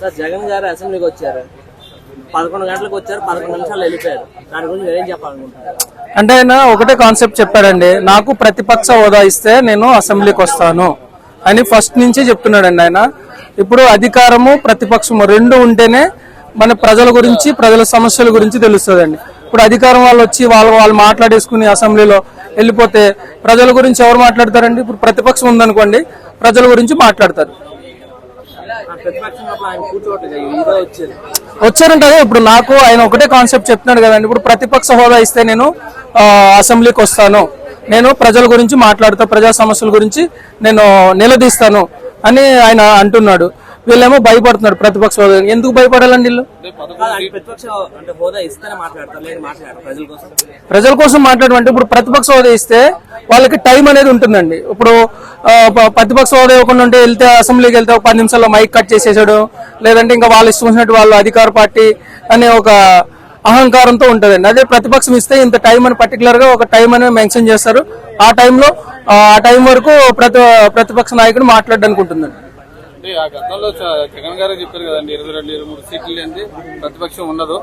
Sir Jagan గారు అసెంబ్లీకి వచ్చారు. పదకొండు గంటలకు వచ్చారు పదకొండు నిమిషాలు వెళ్ళిపోయారు. దాని గురించి ఏం చెప్పాలనుకుంటున్నారు? అంటే ఆయన ఒకటే కాన్సెప్ట్ చెప్పాడండి నాకు ప్రతిపక్ష హోదా ఇస్తే నేను అసెంబ్లీకి వస్తాను అని ఫస్ట్ నుంచి చెప్తున్నాడండి ఆయన. ఇప్పుడు అధికారము ప్రతిపక్షము రెండు ఉంటేనే మన ప్రజల గురించి ప్రజల సమస్యల గురించి తెలుస్తుందండి. ఇప్పుడు అధికారం వాళ్ళు వచ్చి వాళ్ళు వాళ్ళు మాట్లాడేసుకుని అసెంబ్లీలో వెళ్ళిపోతే ప్రజల గురించి ఎవరు మాట్లాడతారండి? ఇప్పుడు ప్రతిపక్షం ఉందనుకోండి ప్రజల గురించి మాట్లాడతారు. వచ్చారంటే ఇప్పుడు నాకు ఆయన ఒకటే కాన్సెప్ట్ చెప్తున్నాడు కదండి. ఇప్పుడు ప్రతిపక్ష హోదా ఇస్తే నేను అసెంబ్లీకి వస్తాను. నేను ప్రజల గురించి మాట్లాడుతా ప్రజా సమస్యల గురించి నేను నిలదీస్తాను అని ఆయన అంటున్నాడు. వీళ్ళేమో భయపడుతున్నారు ప్రతిపక్ష హోదా. ఎందుకు భయపడాలండి వీళ్ళు? ప్రజల కోసం మాట్లాడమంటే ఇప్పుడు ప్రతిపక్ష హోదా ఇస్తే వాళ్ళకి టైం అనేది ఉంటుందండి. ఇప్పుడు ప్రతిపక్ష హోదా ఇవ్వకుండా ఉంటే వెళ్తే అసెంబ్లీకి వెళ్తే ఒక పది నిమిషాల్లో మైక్ కట్ చేసేసాడు. లేదంటే ఇంకా వాళ్ళు ఇష్టం వచ్చినట్టు వాళ్ళు అధికార పార్టీ అనే ఒక అహంకారంతో ఉంటుందండి. అదే ప్రతిపక్షం ఇస్తే ఇంత టైం అని పర్టికులర్గా ఒక టైం అనేది మెన్షన్ చేస్తారు. ఆ టైంలో ఆ టైం వరకు ప్రతి ప్రతిపక్ష నాయకుడు మాట్లాడడానికి ఉంటుందండి. అంటే ఆ గతంలో జగన్ గారే చెప్పారు కదండి ఇరవై రెండు ఇరవై మూడు సీట్లు లేని ప్రతిపక్షం ఉండదు.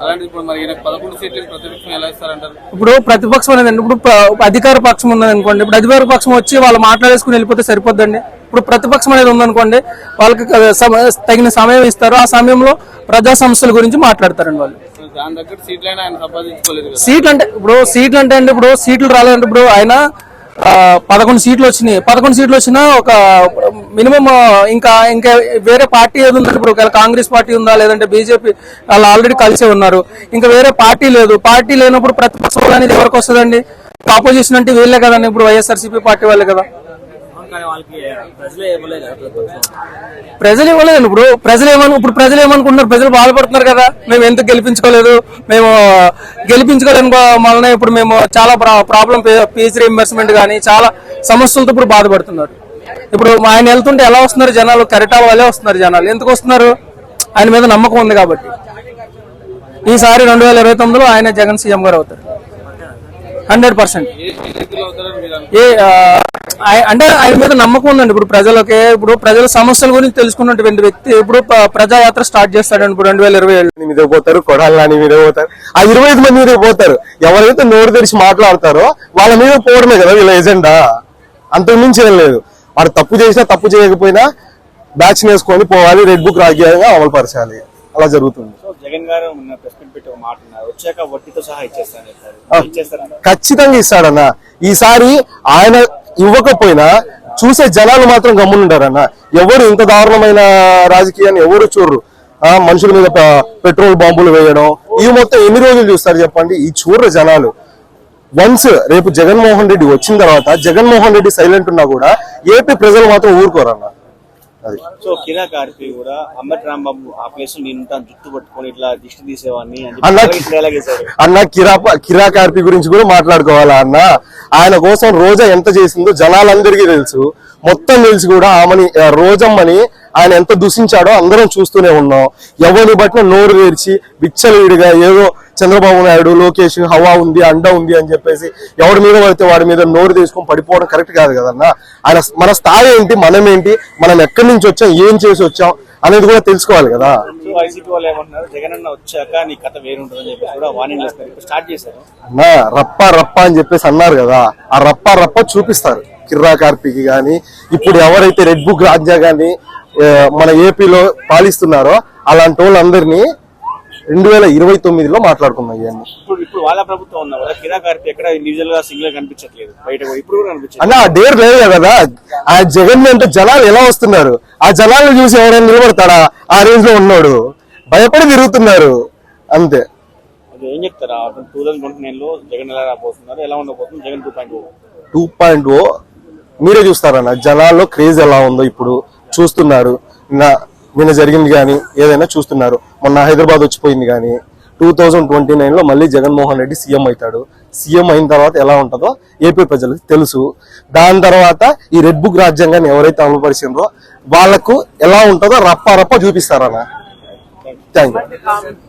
అలాంటి ఇప్పుడు మరి పదకొండు సీట్లు ప్రతిపక్షం ఎలా ఇస్తారంటారు? ఇప్పుడు ప్రతిపక్షం అనేది ఇప్పుడు అధికార పక్షం ఉన్నది అనుకోండి ఇప్పుడు అధికార పక్షం వచ్చి వాళ్ళు మాట్లాడేసుకుని వెళ్ళిపోతే సరిపోద్దండి. ఇప్పుడు ప్రతిపక్షం అనేది ఉందనుకోండి వాళ్ళకి తగిన సమయం ఇస్తారు ఆ సమయంలో ప్రజా సమస్యల గురించి మాట్లాడతారండి వాళ్ళు. సీట్లు అంటే ఇప్పుడు సీట్లు అంటే అండి ఇప్పుడు సీట్లు రాలేదంటే ఇప్పుడు ఆయన పదకొండు సీట్లు వచ్చినాయి. పదకొండు సీట్లు వచ్చినా ఒక మినిమం ఇంకా ఇంకా వేరే పార్టీ ఏది ఉందంటే ఇప్పుడు ఒకవేళ కాంగ్రెస్ పార్టీ ఉందా లేదంటే బీజేపీ వాళ్ళు ఆల్రెడీ కలిసే ఉన్నారు. ఇంకా వేరే పార్టీ లేదు. పార్టీ లేనప్పుడు ప్రతిపక్షం అనేది ఎవరికి వస్తుందండి? ఆపోజిషన్ అంటే వీళ్ళే కదండి ఇప్పుడు వైఎస్ఆర్సీపీ పార్టీ వాళ్ళే కదా. ప్రజలే ఇవ్వలేదు ఇప్పుడు. ప్రజలు ఏమను ఇప్పుడు ప్రజలు ఏమనుకుంటున్నారు? ప్రజలు బాధపడుతున్నారు కదా. మేము ఎందుకు గెలిపించుకోలేదు? మేము గెలిపించుకోలేని వలన ఇప్పుడు మేము చాలా ప్రాబ్లం ఫీజు రీఎంబర్స్మెంట్ కానీ చాలా సమస్యలతో ఇప్పుడు బాధపడుతున్నారు. ఇప్పుడు ఆయన వెళ్తుంటే ఎలా వస్తున్నారు జనాలు? కెరటాల వాళ్ళే వస్తున్నారు జనాలు. ఎందుకు వస్తున్నారు? ఆయన మీద నమ్మకం ఉంది కాబట్టి. ఈసారి రెండు వేల ఇరవై తొమ్మిదిలో ఆయన జగన్ సీఎం గారు అవుతారు. Hundred percent. ఏ అంటే ఆయన మీద నమ్మకం ఉందండి. ఇప్పుడు ప్రజలకి ఇప్పుడు ప్రజల సమస్యల గురించి తెలుసుకున్నటువంటి వ్యక్తి ఇప్పుడు ప్రజాయాత్ర స్టార్ట్ చేస్తాడండి ఇప్పుడు రెండు వేల ఇరవై ఏడు. మీద పోతారు కొడాలని మీద పోతారు ఆ ఇరవై ఐదు మంది మీద పోతారు ఎవరైతే నోరు తెరిచి మాట్లాడతారో వాళ్ళ మీద పోవడమే కదా వీళ్ళ ఎజెండా? అంతకు మించి ఏం లేదు. వాడు తప్పు చేసినా తప్పు చేయకపోయినా బ్యాచ్ వేసుకొని పోవాలి రెడ్ బుక్ రాజ్యాంగంగా అమలు పరచాలి. అలా జరుగుతుంది. ఖచ్చితంగా ఇస్తాడన్న. ఈసారి ఆయన ఇవ్వకపోయినా చూసే జనాలు మాత్రం గమ్మునుంటారన్న ఎవరు ఇంత దారుణమైన రాజకీయాన్ని ఎవరు చూడరు. ఆ మనుషుల మీద పెట్రోల్ బాంబులు వేయడం ఇవి మొత్తం ఎన్ని రోజులు చూస్తారు చెప్పండి? ఈ చూడరు జనాలు. వన్స్ రేపు జగన్మోహన్ రెడ్డి వచ్చిన తర్వాత జగన్మోహన్ రెడ్డి సైలెంట్ ఉన్నా కూడా ఏపీ ప్రజలు మాత్రం ఊరుకోరన్న అది. సో కిరా కార్పి కూడా అంబటి రాంబాబు ఆ ప్లేస్ నేను ఉంటాను జుట్టు పట్టుకొని ఇట్లా దిష్టి తీసేవాడిని అని అన్న కిరా కిరా కార్పి గురించి కూడా మాట్లాడుకోవాలా అన్న? ఆయన కోసం రోజా ఎంత చేసిందో జనాలందరికీ తెలుసు. మొత్తం తెలిసి కూడా ఆమెని రోజమ్మని ఆయన ఎంత దూషించాడో అందరం చూస్తూనే ఉన్నాం. ఎవరిని బట్టిన నోరు తెరిచి విచ్చలవిడిగా ఏదో చంద్రబాబు నాయుడు లోకేష్ హవా ఉంది అండ ఉంది అని చెప్పేసి ఎవడి మీద పడితే వాడి మీద నోరు తీసుకొని పడిపోవడం కరెక్ట్ కాదు కదన్న. ఆయన మన స్థాయి ఏంటి మనం ఏంటి మనం ఎక్కడి నుంచి వచ్చాం ఏం చేసి వచ్చాం అనేది కూడా తెలుసుకోవాలి కదా. అన్న రప్ప రప్ప అని చెప్పేసి అన్నారు కదా ఆ రప్ప రప్ప చూపిస్తారు. కిర్రా కార్పికి గాని ఇప్పుడు ఎవరైతే రెడ్ బుక్ రాజ్యాంగాన్ని ఆ, మన ఏపీలో పాలిస్తున్నారో అలాంటి వాళ్ళందరినీ రెండు వేల ఇరవై తొమ్మిదిలో మాట్లాడుకున్నాం ఇవన్నీ. ఇప్పుడు ఇప్పుడు వాళ్ళ ప్రభుత్వం ఉన్నా కూడా కిరా కార్పి ఎక్కడ ఇండివిజువల్గా సింగిల్ కనిపించట్లేదు. బయట ఇప్పుడు కూడా కనిపించట్లేదు. అన్న ఆ డేర్ లేదు కదా. ఆ జగన్ అంటే జనాలు ఎలా వస్తున్నారు? ఆ జనాలను చూసి ఎవరైనా నిలబడతాడా? ఆ రేంజ్లో ఉన్నాడు. భయపడి తిరుగుతున్నారు. అంతే. అది ఏం చెప్తారా? టూ థౌసండ్ ట్వంటీ నైన్లో జగన్ ఎలా రాబోతున్నారు? ఎలా ఉండబోతుంది? Jagan two point two point O. మీరే చూస్తారన్న జనాల్లో క్రేజ్ ఎలా ఉందో ఇప్పుడు చూస్తున్నారు. నిన్న జరిగింది కానీ ఏదైనా చూస్తున్నారు. మొన్న హైదరాబాద్ వచ్చిపోయింది కానీ టూ థౌజండ్ ట్వంటీ నైన్లో మళ్ళీ జగన్మోహన్ రెడ్డి సీఎం అవుతాడు. సీఎం అయిన తర్వాత ఎలా ఉంటుందో ఏపీ ప్రజలకు తెలుసు. దాని తర్వాత ఈ రెడ్ బుక్ రాజ్యాంగాన్ని ఎవరైతే అమలుపరిచిందో వాళ్ళకు ఎలా ఉంటుందో రప్ప రప్ప చూపిస్తారన్న. Thank you